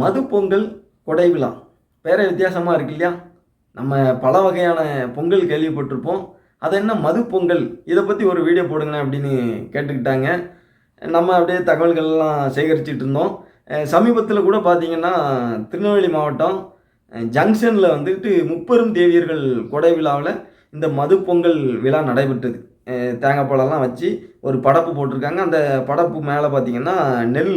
மது பொங்கல் கொடை விழா. வேறு வித்தியாசமாக இருக்கு இல்லையா? நம்ம பல வகையான பொங்கல் கேள்விப்பட்டிருப்போம். அது என்ன மது பொங்கல்? இதை பற்றி ஒரு வீடியோ போடுங்க அப்படின்னு கேட்டுக்கிட்டாங்க. நம்ம அப்படியே தகவல்கள்லாம் சேகரிச்சிட்டு இருந்தோம். சமீபத்தில் கூட பார்த்தீங்கன்னா திருநெல்வேலி மாவட்டம் ஜங்ஷனில் வந்துட்டு முப்பெரும் தேவியர்கள் கொடை விழாவில் இந்த மது பொங்கல் விழா நடைபெற்றது. தேங்காய் பழம்லாம் வச்சு ஒரு படப்பு போட்டிருக்காங்க. அந்த படப்பு மேலே பார்த்தீங்கன்னா நெல்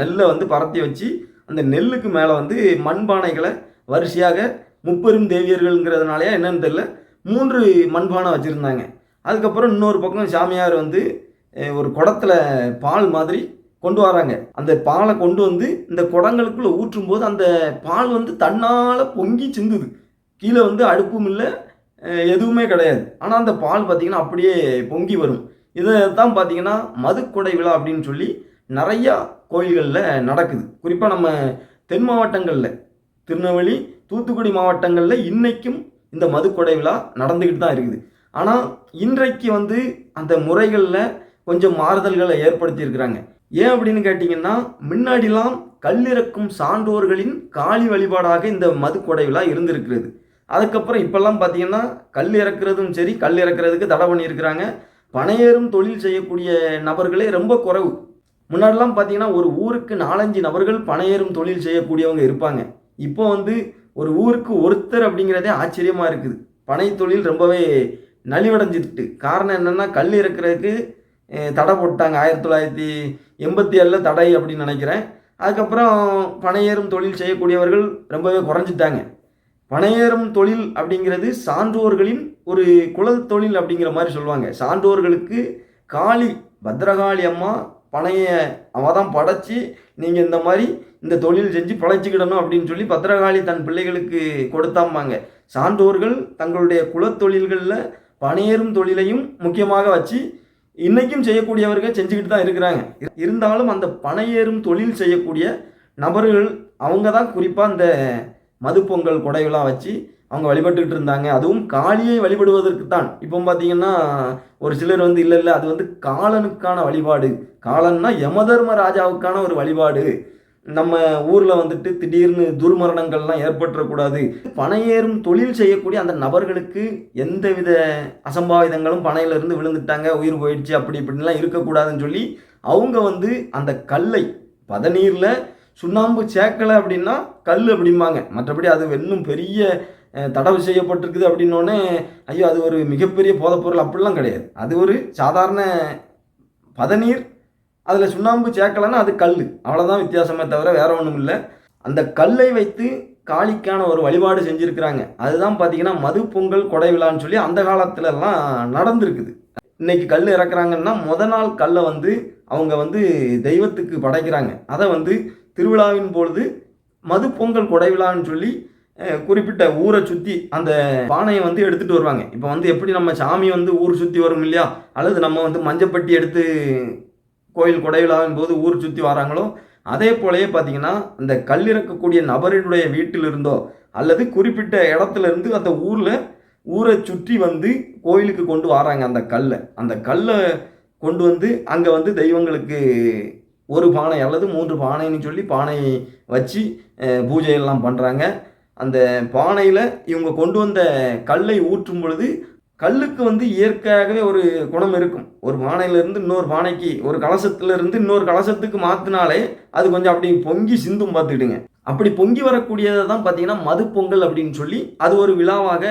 நெல்லை வந்து பரத்தி வச்சு அந்த நெல்லுக்கு மேலே வந்து மண்பானைகளை வரிசையாக முப்பெரும் தேவியர்கள்ங்கிறதுனாலயா என்னன்னு தெரியல. மூன்று மண்பானை வச்சுருந்தாங்க. அதுக்கப்புறம் இன்னொரு பக்கம் சாமியார் வந்து ஒரு குடத்தில் பால் மாதிரி கொண்டு வராங்க. அந்த பாலை கொண்டு வந்து இந்த குடங்களுக்குள்ளே ஊற்றும் போது அந்த பால் வந்து தன்னால் பொங்கி சிந்துது. கீழே வந்து அடுப்பும் இல்லை எதுவுமே கிடையாது. ஆனால் அந்த பால் பார்த்தீங்கன்னா அப்படியே பொங்கி வரும். இதை தான் பார்த்தீங்கன்னா மதுக்குடை விழா அப்படின்னு சொல்லி நிறையா கோயில்களில் நடக்குது. குறிப்பாக நம்ம தென் மாவட்டங்களில் திருநெல்வேலி தூத்துக்குடி மாவட்டங்களில் இன்றைக்கும் இந்த மதுக்கொடை விழா நடந்துக்கிட்டு தான் இருக்குது. ஆனால் இன்றைக்கு வந்து அந்த முறைகளில் கொஞ்சம் மாறுதல்களை ஏற்படுத்தியிருக்கிறாங்க. ஏன் அப்படின்னு கேட்டிங்கன்னா முன்னாடிலாம் கல்லிறக்கும் சான்றோர்களின் காளி வழிபாடாக இந்த மதுக்கொடை விழா இருந்திருக்கிறது. அதுக்கப்புறம் இப்போல்லாம் பார்த்தீங்கன்னா கல் இறக்குறதும் சரி கல் இறக்குறதுக்கு தடை பண்ணியிருக்கிறாங்க. பணையேறும் தொழில் செய்யக்கூடிய நபர்களே ரொம்ப குறைவு. முன்னாடிலாம் பார்த்தீங்கன்னா ஒரு ஊருக்கு நாலஞ்சு நபர்கள் பணையேறும் தொழில் செய்யக்கூடியவங்க இருப்பாங்க. இப்போ வந்து ஒரு ஊருக்கு ஒருத்தர் அப்படிங்கிறதே ஆச்சரியமாக இருக்குது. பனை தொழில் ரொம்பவே நலிவடைஞ்சிட்டு. காரணம் என்னென்னா கல் இறக்குறதுக்கு தடை போட்டாங்க. ஆயிரத்தி தொள்ளாயிரத்தி எண்பத்தி ஏழில் தடை அப்படின்னு நினைக்கிறேன். அதுக்கப்புறம் பனையேறும் தொழில் செய்யக்கூடியவர்கள் ரொம்பவே குறைஞ்சிட்டாங்க. பனையேறும் தொழில் அப்படிங்கிறது சான்றோர்களின் ஒரு குல தொழில் அப்படிங்கிற மாதிரி சொல்லுவாங்க. சான்றோர்களுக்கு காளி பத்ரகாளி அம்மா பனைய அவன் தான் படைச்சி நீங்கள் இந்த மாதிரி இந்த தொழில் செஞ்சு பிழைச்சிக்கிடணும் அப்படின்னு சொல்லி பத்திரகாளி தன் பிள்ளைகளுக்கு கொடுத்தாம்பாங்க. சான்றோர்கள் தங்களுடைய குலத்தொழில்களில் பணியேறும் தொழிலையும் முக்கியமாக வச்சு இன்றைக்கும் செய்யக்கூடியவர்கள் செஞ்சுக்கிட்டு தான் இருக்கிறாங்க. இருந்தாலும் அந்த பனையேறும் தொழில் செய்யக்கூடிய நபர்கள் அவங்க தான் குறிப்பாக இந்த மதுப்பொங்கல் கொடைகளாக வச்சு அவங்க வழிபட்டுக்கிட்டு இருந்தாங்க. அதுவும் காளியை வழிபடுவதற்கு தான் இப்போ பார்த்தீங்கன்னா ஒரு சிலர் வந்து இல்லை இல்லை அது வந்து காலனுக்கான வழிபாடு. காலன்னா யமதர்ம ராஜாவுக்கான ஒரு வழிபாடு. நம்ம ஊரில் வந்துட்டு திடீர்னு துர்மரணங்கள்லாம் ஏற்பட்டுறக்கூடாது. பனையேறும் தொழில் செய்யக்கூடிய அந்த நபர்களுக்கு எந்தவித அசம்பாவிதங்களும் பனையிலிருந்து விழுந்துட்டாங்க. உயிர் போயிடுச்சு அப்படி இப்படின்லாம் இருக்கக்கூடாதுன்னு சொல்லி அவங்க வந்து அந்த கல்லை பதநீரில் சுண்ணாம்பு சேர்க்கலை அப்படின்னா கல் அப்படிம்பாங்க. மற்றபடி அது இன்னும் பெரிய தடவு செய்யப்பட்டிருக்குது அப்படின்னோடனே ஐயோ அது ஒரு மிகப்பெரிய போதைப்பொருள் அப்படிலாம் கிடையாது. அது ஒரு சாதாரண பதநீர் அதில் சுண்ணாம்பு சேர்க்கலைன்னா அது கல். அவ்வளோதான் வித்தியாசமே தவிர வேறு ஒன்றும் இல்லை. அந்த கல்லை வைத்து காளிக்கான ஒரு வழிபாடு செஞ்சுருக்கிறாங்க. அதுதான் பார்த்தீங்கன்னா மது பொங்கல் கொடை விழான்னு சொல்லி அந்த காலத்துலலாம் நடந்திருக்குது. இன்றைக்கி கல் இறக்குறாங்கன்னா முத நாள் கல்லை வந்து அவங்க வந்து தெய்வத்துக்கு படைக்கிறாங்க. அதை வந்து திருவிழாவின் பொழுது மது பொங்கல் கொடை விழான்னு சொல்லி குறிப்பிட்ட ஊரை சுற்றி அந்த பானையை வந்து எடுத்துகிட்டு வருவாங்க. இப்போ வந்து எப்படி நம்ம சாமி வந்து ஊர் சுற்றி வரும் இல்லையா? அல்லது நம்ம வந்து மஞ்சப்பட்டி எடுத்து கோயில் கொடை போது ஊர் சுற்றி வராங்களோ? அதே போலயே பார்த்தீங்கன்னா அந்த கல் இறக்கக்கூடிய நபரினுடைய வீட்டிலிருந்தோ அல்லது குறிப்பிட்ட இடத்துல இருந்து அந்த ஊரில் ஊரை சுற்றி வந்து கோயிலுக்கு கொண்டு வராங்க அந்த கல்லை. அந்த கல்லை கொண்டு வந்து அங்கே வந்து தெய்வங்களுக்கு ஒரு பானை அல்லது மூன்று பானைன்னு சொல்லி பானை வச்சு பூஜையெல்லாம் பண்ணுறாங்க அந்த பானையில் இவங்க கொண்டு வந்த கல்லை ஊற்றும் பொழுது கல்லுக்கு வந்து இயற்கையாகவே ஒரு குணம் இருக்கும். ஒரு பானையிலேருந்து இன்னொரு பானைக்கு ஒரு கலசத்துலேருந்து இன்னொரு கலசத்துக்கு மாற்றினாலே அது கொஞ்சம் அப்படி பொங்கி சிந்தும் பார்த்துக்கிடுங்க அப்படி பொங்கி வரக்கூடியதை தான் பார்த்தீங்கன்னா மது பொங்கல் அப்படின்னு சொல்லி அது ஒரு விழாவாக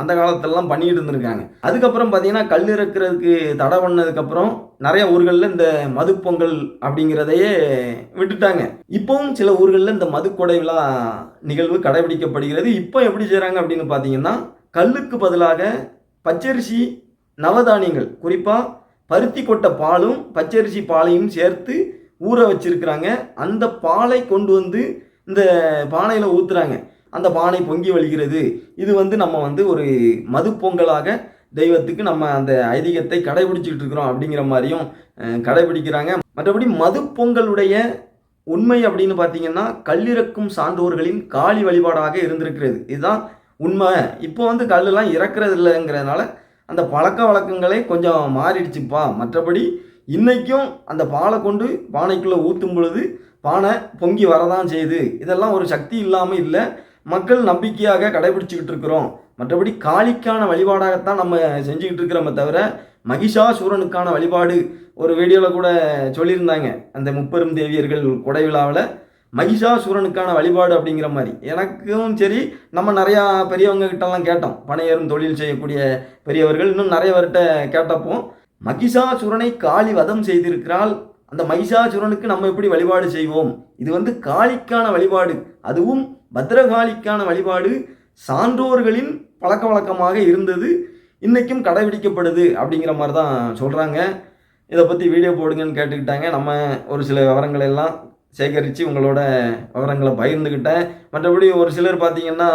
அந்த காலத்திலலாம் பண்ணிட்டு இருந்திருக்காங்க. அதுக்கப்புறம் பார்த்தீங்கன்னா கல் இறக்குறதுக்கு தடை பண்ணதுக்கப்புறம் நிறைய ஊர்களில் இந்த மது பொங்கல் அப்படிங்கிறதையே விட்டுட்டாங்க. இப்போவும் சில ஊர்களில் இந்த மதுக்கொடை விழா நிகழ்வு கடைபிடிக்கப்படுகிறது. இப்போ எப்படி செய்கிறாங்க அப்படின்னு பார்த்தீங்கன்னா கல்லுக்கு பதிலாக பச்சரிசி நவதானியங்கள் குறிப்பாக பருத்தி கொட்ட பாலும் பச்சரிசி பாலையும் சேர்த்து ஊற வச்சிருக்கிறாங்க. அந்த பாலை கொண்டு வந்து இந்த பானையில் ஊற்றுறாங்க அந்த பானை பொங்கி வழிகிறது. இது வந்து நம்ம வந்து ஒரு மது பொங்கலாக தெய்வத்துக்கு நம்ம அந்த ஐதீகத்தை கடைபிடிச்சிக்கிட்டு இருக்கிறோம் அப்படிங்கிற மாதிரியும் கடைபிடிக்கிறாங்க. மற்றபடி மது பொங்கலுடைய உண்மை அப்படின்னு பார்த்தீங்கன்னா கல்லிறக்கும் சான்றோர்களின் காளி வழிபாடாக இருந்திருக்கிறது. இதுதான் உண்மை. இப்போ வந்து கல்லெல்லாம் இறக்குறது இல்லைங்கிறதுனால அந்த பழக்க வழக்கங்களே கொஞ்சம் மாறிடுச்சுப்பா. மற்றபடி இன்றைக்கும் அந்த பாலை கொண்டு பானைக்குள்ளே ஊற்றும் பொழுது பானை பொங்கி வரதான் செய்யுது. இதெல்லாம் ஒரு சக்தி இல்லாமல் இல்லை. மக்கள் நம்பிக்கையாக கடைபிடிச்சிக்கிட்டு இருக்கிறோம். மற்றபடி காளிக்கான வழிபாடாகத்தான் நம்ம செஞ்சுக்கிட்டு இருக்கிறோமே தவிர மகிஷாசூரனுக்கான வழிபாடு ஒரு வீடியோவில் கூட சொல்லியிருந்தாங்க. அந்த முப்பெரும் தேவியர்கள் கொடை விழாவில் மகிஷாசூரனுக்கான வழிபாடு அப்படிங்கிற மாதிரி. எனக்கும் சரி நம்ம நிறையா பெரியவங்க கிட்டலாம் கேட்டோம். பணையரும் தொழில் செய்யக்கூடிய பெரியவர்கள். இன்னும் நிறைய பேர்கிட்ட கேட்டப்போ மகிஷாசுரனை காளி வதம் செய்திருக்கிறாள். அந்த மைசாசுரனுக்கு நம்ம எப்படி வழிபாடு செய்வோம்? இது வந்து காளிக்கான வழிபாடு. அதுவும் பத்ரகாளிக்கான வழிபாடு சான்றோர்களின் பழக்க வழக்கமாக இருந்தது. இன்றைக்கும் கடைபிடிக்கப்படுது அப்படிங்கிற மாதிரி தான் சொல்கிறாங்க இதை பற்றி வீடியோ போடுங்கன்னு கேட்டுக்கிட்டாங்க. நம்ம ஒரு சில விவரங்களை எல்லாம் சேகரித்து உங்களோட விவரங்களை பகிர்ந்துக்கிட்டேன் மற்றபடி ஒரு சிலர் பார்த்தீங்கன்னா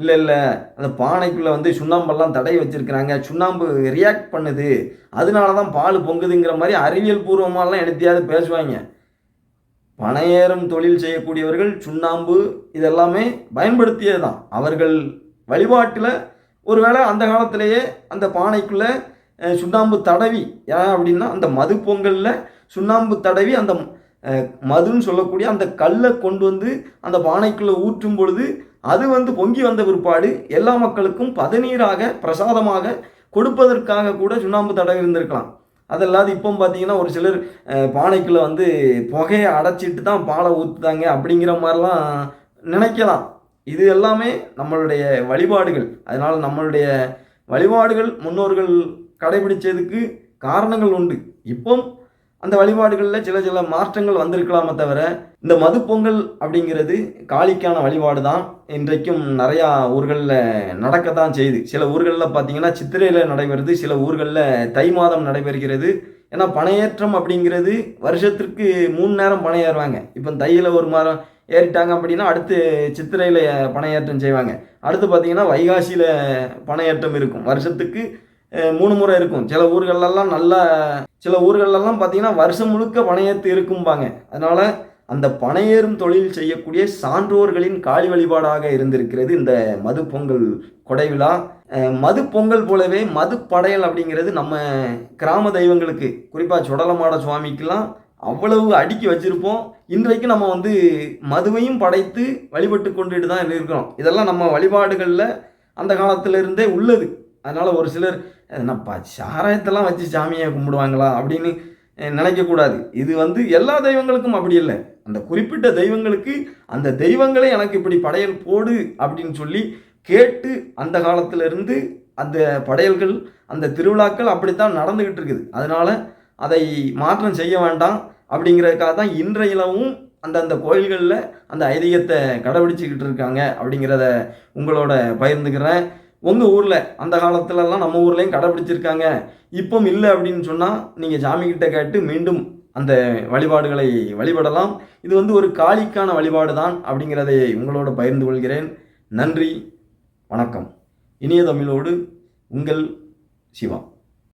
இல்லை இல்லை அந்த பானைக்குள்ளே வந்து சுண்ணாம்பெல்லாம் தடை வச்சுருக்கிறாங்க. சுண்ணாம்பு ரியாக்ட் பண்ணுது. அதனால தான் பால் பொங்குதுங்கிற மாதிரி அறிவியல் பூர்வமாலாம் எடுத்தியாவது பேசுவாங்க. பனையேறும் தொழில் செய்யக்கூடியவர்கள் சுண்ணாம்பு இதெல்லாமே பயன்படுத்தியது தான் அவர்கள் வழிபாட்டில் ஒருவேளை அந்த காலத்திலேயே அந்த பானைக்குள்ளே சுண்ணாம்பு தடவி ஏன் அப்படின்னா அந்த மது பொங்கலில் சுண்ணாம்பு தடவி அந்த மதுன்னு சொல்லக்கூடிய அந்த கல்லை கொண்டு வந்து அந்த பானைக்குள்ளே ஊற்றும் பொழுது அது வந்து பொங்கி வந்த பிற்பாடு எல்லா மக்களுக்கும் பதநீராக பிரசாதமாக கொடுப்பதற்காக கூட சுண்ணாம்பு தடவை இருந்திருக்கலாம். அதல்லாது இப்போ பார்த்தீங்கன்னா ஒரு சிலர் பானைக்குள்ளே வந்து புகையை அடைச்சிட்டு தான் பாலை ஊற்றுதாங்க அப்படிங்கிற மாதிரிலாம் நினைக்கலாம். இது எல்லாமே நம்மளுடைய வழிபாடுகள். அதனால் நம்மளுடைய வழிபாடுகள் முன்னோர்கள் கடைபிடிச்சதுக்கு காரணங்கள் உண்டு. இப்போ அந்த வழிபாடுகளில் சில சில மாற்றங்கள் வந்திருக்கலாமே தவிர இந்த மது பொங்கல் அப்படிங்கிறது காளிக்கான வழிபாடு தான் இன்றைக்கும் நிறையா ஊர்களில் நடக்க தான் செய்யுது சில ஊர்களில் பார்த்தீங்கன்னா சித்திரையில் நடைபெறுது சில ஊர்களில் தை மாதம் நடைபெறுகிறது. ஏன்னா பணையேற்றம் அப்படிங்கிறது வருஷத்திற்கு மூணு நேரம் பணம் ஏறுவாங்க. இப்போ தையில் ஒரு மாதம் ஏறிட்டாங்க அப்படின்னா அடுத்து சித்திரையில் பணையேற்றம் செய்வாங்க. அடுத்து பார்த்தீங்கன்னா வைகாசியில் பணையேற்றம் இருக்கும். வருஷத்துக்கு மூணு முறை இருக்கும். சில ஊர்களெல்லாம் நல்லா சில ஊர்களெல்லாம் பார்த்தீங்கன்னா வருஷம் முழுக்க பனையேற்று இருக்கும்பாங்க. அதனால் அந்த பனையேறும் தொழில் செய்யக்கூடிய சான்றோர்களின் காலி வழிபாடாக இருந்திருக்கிறது இந்த மது பொங்கல் கொடை விழா. மது பொங்கல் போலவே மது படையல் அப்படிங்கிறது நம்ம கிராம தெய்வங்களுக்கு குறிப்பாக சுடலமாட சுவாமிக்கெல்லாம் அவ்வளவு அடுக்கி வச்சுருப்போம். இன்றைக்கு நம்ம வந்து மதுவையும் படைத்து வழிபட்டு கொண்டுட்டு தான் இருக்கிறோம். இதெல்லாம் நம்ம வழிபாடுகளில் அந்த காலத்திலிருந்தே உள்ளது. அதனால் ஒரு சிலர் என்னப்பா சாராயத்தெல்லாம் வச்சு சாமியை கும்பிடுவாங்களா அப்படின்னு நினைக்கக்கூடாது. இது வந்து எல்லா தெய்வங்களுக்கும் அப்படி இல்லை. அந்த குறிப்பிட்ட தெய்வங்களுக்கு அந்த தெய்வங்களே எனக்கு இப்படி படையல் போடு அப்படின்னு சொல்லி கேட்டு அந்த காலத்திலிருந்து அந்த படையல்கள் அந்த திருவிழாக்கள் அப்படித்தான் நடந்துக்கிட்டு இருக்குது. அதனால் அதை மாற்றம் செய்ய வேண்டாம் அப்படிங்கிறதுக்காக தான் இன்றையிலவும் அந்தந்த கோயில்களில் அந்த ஐதீகத்தை கடைபிடிச்சிக்கிட்டு இருக்காங்க அப்படிங்கிறத உங்களோட பகிர்ந்துக்கிறேன். உங்கள் ஊரில் அந்த காலத்துலலாம் நம்ம ஊர்லேயும் கடைப்பிடிச்சிருக்காங்க இப்போ இல்லை அப்படின்னு சொன்னால் நீங்கள் சாமிக்கிட்ட கேட்டு மீண்டும் அந்த வழிபாடுகளை வழிபடலாம். இது வந்து ஒரு காளிக்கான வழிபாடு தான் அப்படிங்கிறதை உங்களோட பகிர்ந்து கொள்கிறேன். நன்றி வணக்கம். இனிய தமிழோடு உங்கள் சிவா.